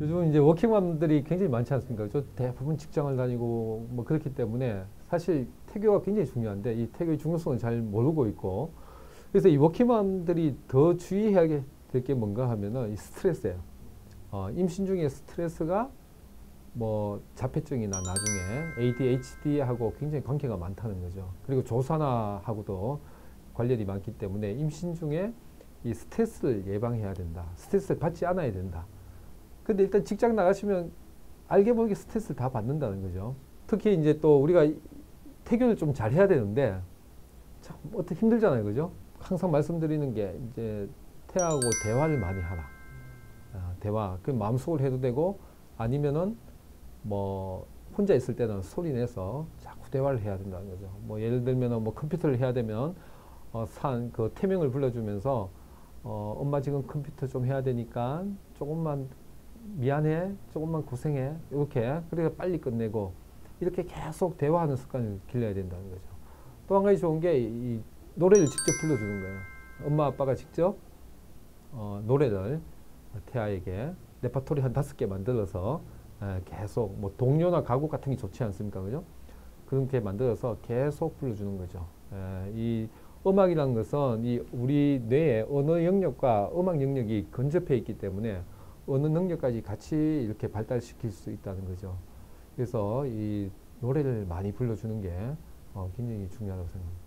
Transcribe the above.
요즘 이제 워킹맘들이 굉장히 많지 않습니까? 저 대부분 직장을 다니고 뭐 그렇기 때문에 사실 태교가 굉장히 중요한데 이 태교의 중요성을 잘 모르고 있고 그래서 이 워킹맘들이 더 주의해야 될 게 뭔가 하면은 이 스트레스예요. 어, 임신 중에 스트레스가 뭐 자폐증이나 나중에 ADHD하고 굉장히 관계가 많다는 거죠. 그리고 조산화하고도 관련이 많기 때문에 임신 중에 이 스트레스를 예방해야 된다. 스트레스를 받지 않아야 된다. 근데 일단 직장 나가시면 알게 모르게 스트레스를 다 받는다는 거죠. 특히 이제 또 우리가 태교를 좀 잘 해야 되는데 참 어떻게 힘들잖아요. 그죠? 항상 말씀드리는 게 이제 태하고 대화를 많이 하라. 아, 대화. 그 마음속으로 해도 되고 아니면은 뭐 혼자 있을 때는 소리 내서 자꾸 대화를 해야 된다는 거죠. 뭐 예를 들면은 뭐 컴퓨터를 해야 되면 어, 산 그 태명을 불러주면서 어, 엄마 지금 컴퓨터 좀 해야 되니까 조금만 미안해, 조금만 고생해 이렇게 그래야 빨리 끝내고 이렇게 계속 대화하는 습관을 길러야 된다는 거죠. 또 한 가지 좋은 게 이 노래를 직접 불러주는 거예요. 엄마 아빠가 직접 어, 노래를 태아에게 레파토리 한 다섯 개 만들어서 에, 계속 뭐 동요나 가곡 같은 게 좋지 않습니까, 그죠? 그렇게 만들어서 계속 불러주는 거죠. 에, 이 음악이라는 것은 이 우리 뇌의 언어 영역과 음악 영역이 근접해 있기 때문에 어느 능력까지 같이 이렇게 발달시킬 수 있다는 거죠. 그래서 이 노래를 많이 불러주는 게 어, 굉장히 중요하다고 생각합니다.